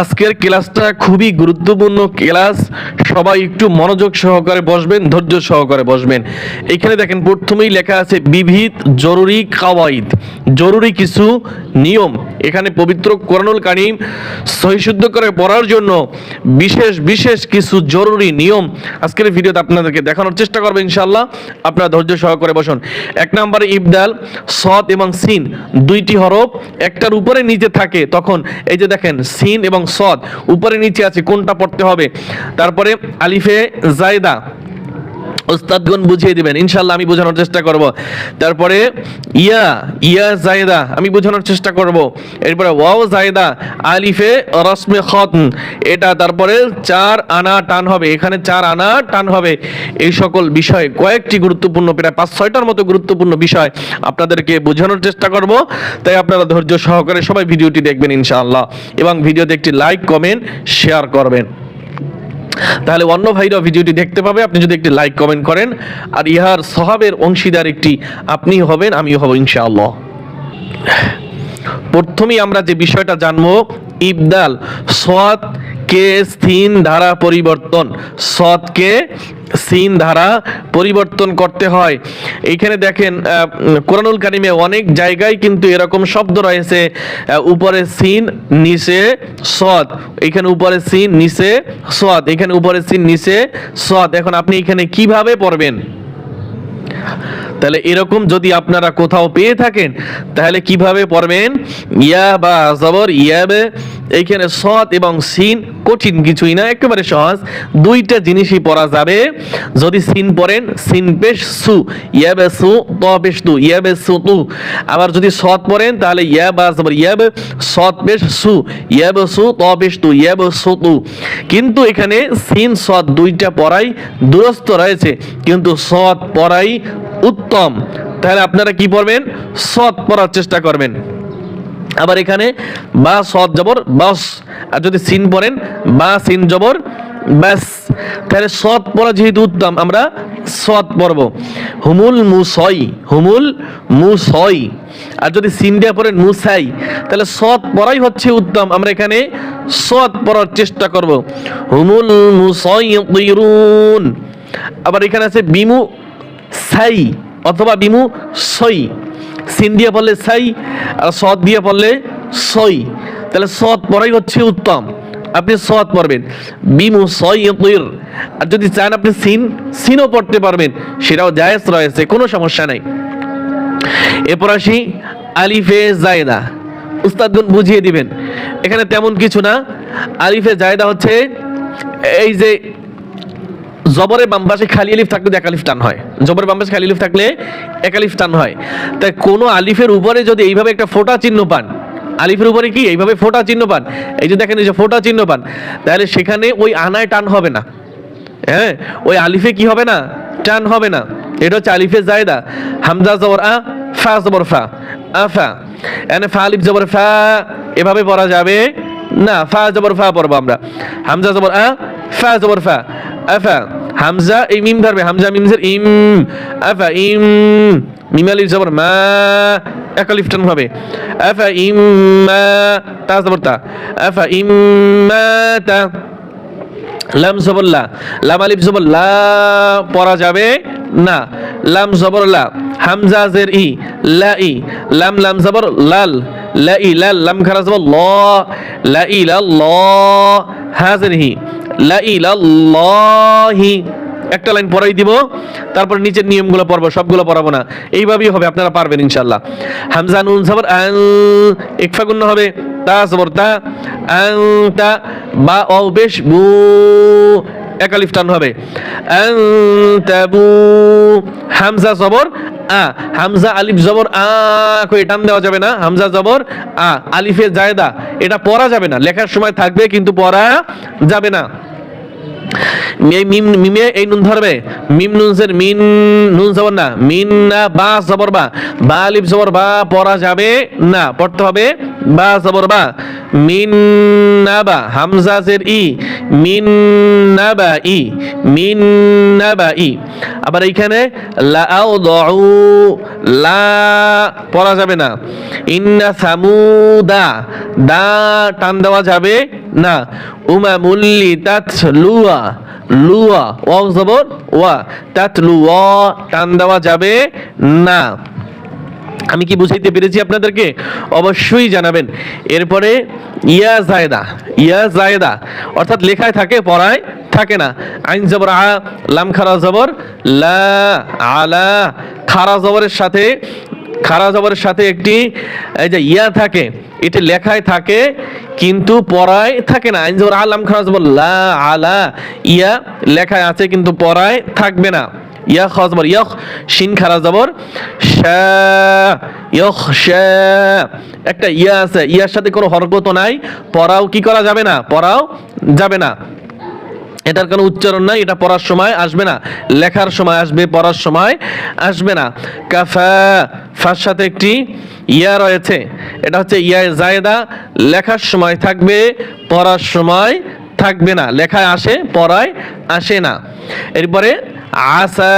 আজকের ক্লাসটা খুবই গুরুত্বপূর্ণ ক্লাস। সবাই একটু মনোযোগ সহকারে বসবেন, ধৈর্য সহকারে বসবেন। এখানে দেখেন, প্রথমেই লেখা আছে, বিবিধ, জরুরি, কাওয়াইদ। জরুরি কিছু নিয়ম। এখানে পবিত্র কোরআনুল কারিম সহিশুদ্ধ করে পড়ার জন্য বিশেষ বিশেষ কিছু জরুরি নিয়ম আজকের ভিডিওতে আপনাদেরকে দেখানোর চেষ্টা করব ইনশাল্লাহ আপনারা ধৈর্য সহকারে বসুন। এক নম্বরে, ইবদাল, সৎ এবং সিন। দুইটি হরফ, একটার উপরে নিচে থাকে। তখন এই যে দেখেন, সিন এবং সদ উপরে নিচে আছে কোনটা পড়তে হবে? তারপরে আলিফে জায়দা। ওস্তাদগণ বুঝিয়ে দিবেন। ইনশাল্লাহ আমি বোঝানোর চেষ্টা করব। তারপরে, ইয়া ইয়া জায়দা, আমি বোঝানোর চেষ্টা করব। এরপরে, ওয়াও জায়দা, আলিফে রসমে খতন এটা তারপরে চার আনা টান হবে। এখানে চার আনা টান হবে। এই সকল বিষয়, কয়েকটি গুরুত্বপূর্ণ, প্রায় পাঁচ, ছয়টার মতো গুরুত্বপূর্ণ বিষয় আপনাদেরকে বোঝানোর চেষ্টা করব। তাই আপনারা ধৈর্য সহকারে সবাই ভিডিওটি দেখবেন ইনশাআল্লাহ। এবং ভিডিওতে একটি লাইক কমেন্ট শেয়ার করবেন। তাহলে অন্য ভাইরাও ভিডিওটি দেখতে পাবে। আপনি যদি একটি লাইক কমেন্ট করেন, আর ইহার সহাবের অংশীদার একটি আপনি হবেন, আমিও হব ইনশাআল্লাহ। প্রথমেই আমরা যে বিষয়টা জানব, ইবদাল সৎ কে স্থিন ধারা পরিবর্তন? সৎকে সিন ধারা পরিবর্তন করতে হয়। এইখানে দেখেন কোরআনুল কারিমে অনেক জায়গায় কিন্তু এরকম শব্দ রয়েছে উপরে সিন নিচে সৎ। এখানে উপরে সিন নিচে সৎ। এখানে উপরে সিন নিচে সৎ। এখন আপনি এখানে কীভাবে পড়বেন? তাহলে এরকম যদি আপনারা কোথাও পেয়ে থাকেন, তাহলে কীভাবে পড়বেন? ইয়া বা জবর, ইয়াবে এইখানে সৎ এবং সিন কঠিন কিছুই না, একেবারে সহজ। দুইটা জিনিসই পড়া যাবে। যদি সিন পড়েন, সিন পেশ সু ইয়াবে সু, ত পেশ তু ইয়াবে সু তু। আবার যদি সৎ পড়েন, তাহলে ইয়া বা জবর ইয়াবে সৎ পেশ সু ইয়াবে সু, ত পেশ তু ইয়াবে সু তু। কিন্তু এখানে সিন, সৎ দুইটা পড়াই দুরস্থ রয়েছে। কিন্তু সৎ পড়াই উত্তম। তাহলে আপনারা কি পড়বেন? সৎ পড়ার চেষ্টা করবেন। আবার এখানে বা সৎ জবর, বাস, আর যদি সিন পড়েন, বা সিন জবর, ব্যাস। তাহলে সৎ পড়া যেহেতু উত্তম, আমরা সৎ পড়ব। হুমুল মুসই হুমুল মুসই। আর যদি সিন দিয়ে পড়েন মুসাই, তাহলে সৎ পড়াই হচ্ছে উত্তম। আমরা এখানে সৎ পড়ার চেষ্টা করব। হুমুল মুসই আবার এখানে আছে বিমু সাই, অথবা বিমু সই। সিন দিয়ে পড়লে সাই আর সৎ দিয়ে পড়লে সই। তাহলে সৎ পড়াই হচ্ছে উত্তম। আপনি সৎ পড়বেন। বিমু সই আর যদি চান আপনি সিন, সিনও পড়তে পারবেন। সেটাও জায়েজ রয়েছে, কোনো সমস্যা নাই। এরপর আসি আলিফে জায়দা। উস্তাদগুন বুঝিয়ে দিবেন। এখানে তেমন কিছু না। আলিফে জায়দা হচ্ছে এই যে জবরের বাম পাশে খালি আলিফ থাকলে এক আলিফ টান হয়। জবরে বাম পাশে খালি আলিফ থাকলে এক আলিফ টান হয়। তাই কোনো আলিফের উপরে যদি এইভাবে একটা ফোটা চিহ্ন পান, আলিফের উপরে কি এইভাবে ফোটা চিহ্ন পান? এই যে দেখেন এই যে ফোটা চিহ্ন পান, তাহলে সেখানে ওই আনায় টান হবে না। হ্যাঁ ওই আলিফে কি হবে না? টান হবে না। এটা হচ্ছে আলিফে জায়দা। হামজা জবর আ, ফা জবর ফা। আফা এনে ফা, আলিফ জবর ফা, এভাবে পড়া যাবে না। ফা জবর ফা পড়ব আমরা। হামজা জবর আ ফা জবর ফা। আফা, হামজা, এই মিম ধরবে। হামজা, মিম জের ইম, আফা, ইম, মিম আলিফ জবর, মা, এক আলিফ টান হবে। আফা, ইম, মা, তা জবর তা। আফা, ইম, মা, তা। লাম জবর লা। লাম আলিফ জবর লা পড়া যাবে না। লাম জবর লা। হামজা জের ই, লা ই। লাম লাম জবর লাল। লা ই, লাল। লাম খারা জবর ল। লা ই লা ল। হাজের হি লা ই লা একটা লাইন পড়াই দিব, তারপর নিচের নিয়মগুলো পড়ব, সবগুলো পড়াবো না। এইভাবেই হবে, আপনারা পারবেন ইনশাল্লাহ হামজা নুন জবর আল ইকফা গুণ হবে, তা জবর তা আং তা, বা ও বেশ বু একালিফ টান হবে। আং তাবু হামজা জবর আ, হামজা আলিফ জবর আ, কই টান দেওয়া যাবে না, হামজা জবর আ আলিফে জায়দা এটা পড়া যাবে না। লেখার সময় থাকবে, কিন্তু পড়া যাবে না। মিম এই নুন ধরবে। মিম নুন জের মিন নুন জবর না। মিন না বা জবর বা। বা আলিফ জবর বা পড়া যাবে না। পড়তে হবে বা জবর বা। মিন নাবা, হামজা জের ই। মিন নাবা ই, মিন নাবা ই। আবার এইখানে লাউ দউ লা পড়া যাবে না। ইন্না সামুদা, দা টান দেওয়া যাবে না। উমা মুল্লি তাত লুয়া লুয়া, ওয়াও জবর, ওয়া। তাত লুয়া টান দেওয়া যাবে না। আমি কি বুঝাইতে পেরেছি আপনাদেরকে? অবশ্যই জানাবেন। এরপরে, ইয়া জায়দা ইয়া জায়দা। অর্থাৎ লেখায় থাকে, পড়ায় থাকে না। আইন জবর আ, লাম খারা জবর, লা, আলা। খারা জবরের সাথে, খারা জবরের সাথে একটি, এই যে ইয়া থাকে, এটি লেখায় থাকে, কিন্তু পড়ায় থাকে না। আইন জবর আলাম খারা জবর, লা, আলা, ইয়া লেখায় আছে, কিন্তু পড়ায় থাকবে না। ইয়া খাস জবর ইয়খ, শিন খারা জবর ইয়খ একটা ইয়া আছে, ইয়ার সাথে কোনো হরকত নাই, পড়াও কি করা যাবে না? পড়াও যাবে না। এটার কোনো উচ্চারণ নাই, এটা পড়ার সময় আসবে না। লেখার সময় আসবে, পড়ার সময় আসবে না। কাফা, ফার সাথে একটি ইয়া রয়েছে। এটা হচ্ছে ইয়া জায়দা লেখার সময় থাকবে, পড়ার সময় থাকবে না, লেখায় আসে, পড়ায় আসে না। এরপরে, আসা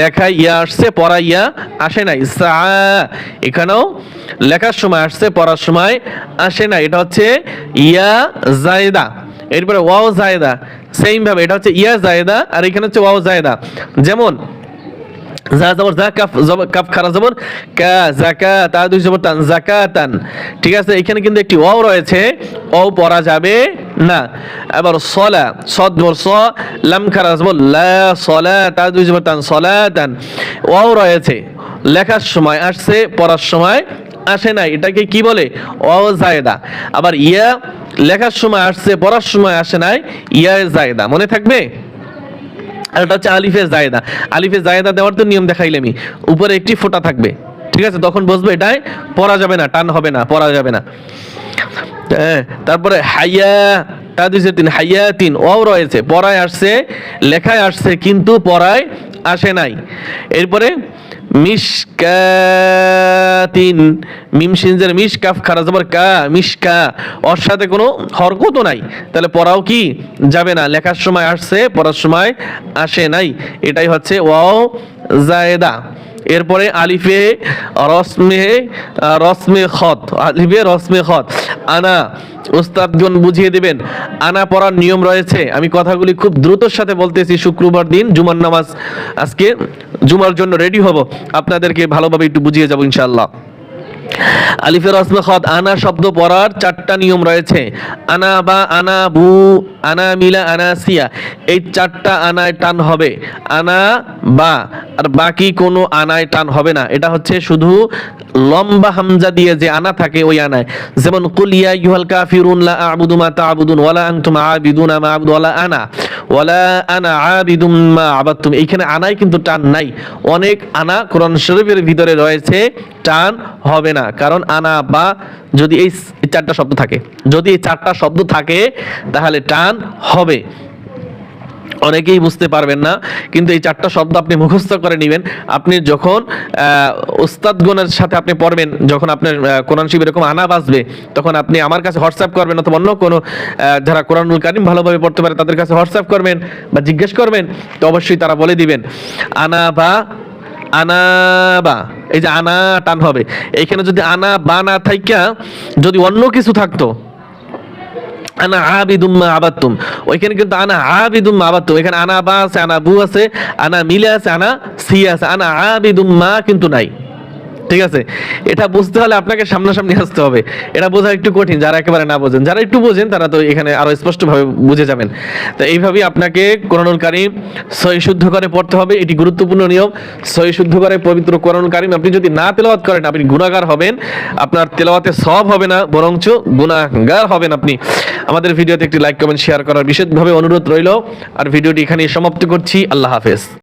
লেখা ইয়া আসছে পড়া ইয়া আসে না, ইসা, এখানেও লেখার সময় আসছে, পড়ার সময় আসে না, এটা হচ্ছে ইয়া জায়দা। এরপরে ওয়াও জায়দা সেম ভাবে, এটা হচ্ছে ইয়া জায়দা, আর এখানে হচ্ছে ওয়াও জায়দা। যেমন যা জবর যা কাফ কাফ খারা জবর, কা জাকা তা দুই জবর তান ঠিক আছে? এখানে কিন্তু একটি ওয়াও রয়েছে। ওয়াও পড়া যাবে না। এবার সলা, সদ জবর স, লাম খারা জবর লা, সলা তা দুই জবর তান, সলাতান। ওয়াও রয়েছে। লেখার সময় আসছে, পড়ার সময় আসে না এটাকে কি বলে? ওয়াও জায়দা। আবার ইয়া, লেখার সময় আসছে, পড়ার সময় আসে নাই। ইয়া জায়দা মনে থাকবে? আর এটা হচ্ছে আলিফে জায়দা। আলিফে জায়দা দেওয়ার তো নিয়ম দেখাইলেমি উপরে একটি ফোঁটা থাকবে। ঠিক আছে? তখন বসবে এটাই পড়া যাবে না টান হবে না পড়া যাবে না। হ্যাঁ, তারপরে হাইয়া তা দুইশো তিন হাইয়া তিন ও রয়েছে পড়ায় আসছে লেখায় আসছে কিন্তু পড়ায় আসে নাই। এরপরে মিসকাতিন মিম সিনজের মিস কাফ খারা জবর কা মিসকা ওর সাথে কোনো হরকতও নাই। তাহলে পড়াও কি? যাবে না। লেখার সময় আসছে, পড়ার সময় আসে নাই। এটাই হচ্ছে ওয়াও জায়দা। এরপরে আলিফে রসমে রসমে খত, আলিফে রসমে খত। আনা, উস্তাদগণ বুঝিয়ে দেবেন, আনা পড়ার নিয়ম রয়েছে। আমি কথাগুলি খুব দ্রুতর সাথে বলতেছি, শুক্রবার দিন জুমার নামাজ আজকে, জুমার জন্য রেডি হব। আপনাদেরকে ভালোভাবে একটু বুঝিয়ে যাব ইনশাআল্লাহ। আলিফের রসমে খত আনা শব্দ পড়ার চারটা নিয়ম রয়েছে। আনা বা আনা বু, আনা মিলা, আনা সিয়া। এই চারটা আনায় টান হবে। আনা বা, আর বাকি কোনো আনায় টান হবে না। এটা হচ্ছে শুধু লম্বা হামজা দিয়ে যে আনা থাকে ওই আনায়। যেমন কুলিয়া ইউহাল কাফিরুন লা আবুদু মা তা'বুদুন ওয়ালা আনতুম আবিদুনা মা আবুদু ওয়ালা আনা। ওয়ালা আনা আবিদুম মা আবাদতুম। এইখানে আনায় কিন্তু টান নাই। অনেক আনা কোরআন শরীফের ভিতরে রয়েছে, টান হবে না। কারণ আনা বা যদি এই চারটা শব্দ থাকে, যদি এই চারটা শব্দ থাকে, তাহলে টান হবে। অনেকেই বুঝতে পারবেন না, কিন্তু এই চারটা শব্দ আপনি মুখস্থ করে নেবেন। আপনি যখন উস্তাদগণের সাথে আপনি পড়বেন, যখন আপনার কোরআন শিব এরকম আনা বাজবে তখন আপনি আমার কাছে হোয়াটসঅ্যাপ করবেন অথবা অন্য কোনো যারা কোরআনুল কারিম ভালোভাবে পড়তে পারে তাদের কাছে হোয়াটসঅ্যাপ করবেন বা জিজ্ঞেস করবেন, তো অবশ্যই তারা বলে দিবেন। আনা বা আনা বা এই যে আনা টান হবে। এইখানে যদি আনা বা না থাইকা, যদি অন্য কিছু থাকতো আনা আবিদুম মা আবাদতুম। ওইখানে কিন্তু আনা আবিদুম মা আবাদতুম। এখানে আনা বা আছে, আনা বু আছে, আনা মিলে আছে, আনা সি আছে, আনা আবিদুম মা কিন্তু নাই। ঠিক আছে? এটা বুঝতে হলে আপনাকে সামনাসামনি আসতে হবে। এটা বোঝা একটু কঠিন, যারা একেবারে না বোঝেন। যারা একটু বোঝেন, তারা তো এখানে আরও স্পষ্টভাবে বুঝে যাবেন। তো এইভাবেই আপনাকে কোরআনুল কারিম সহি শুদ্ধ করে পড়তে হবে। এটি গুরুত্বপূর্ণ নিয়ম। সহি শুদ্ধ করে পবিত্র কোরআনুল কারিম। আপনি যদি না তেলাওয়াত করেন, আপনি গুণাগার হবেন। আপনার তেলাওয়াতে সব হবে না, বরঞ্চ গুণাগার হবেন আপনি। আমাদের ভিডিওতে একটি লাইক, কমেন্ট, শেয়ার করার বিশেষভাবে অনুরোধ রইল। আর ভিডিওটি এখানে সমাপ্ত করছি। আল্লাহ হাফেজ।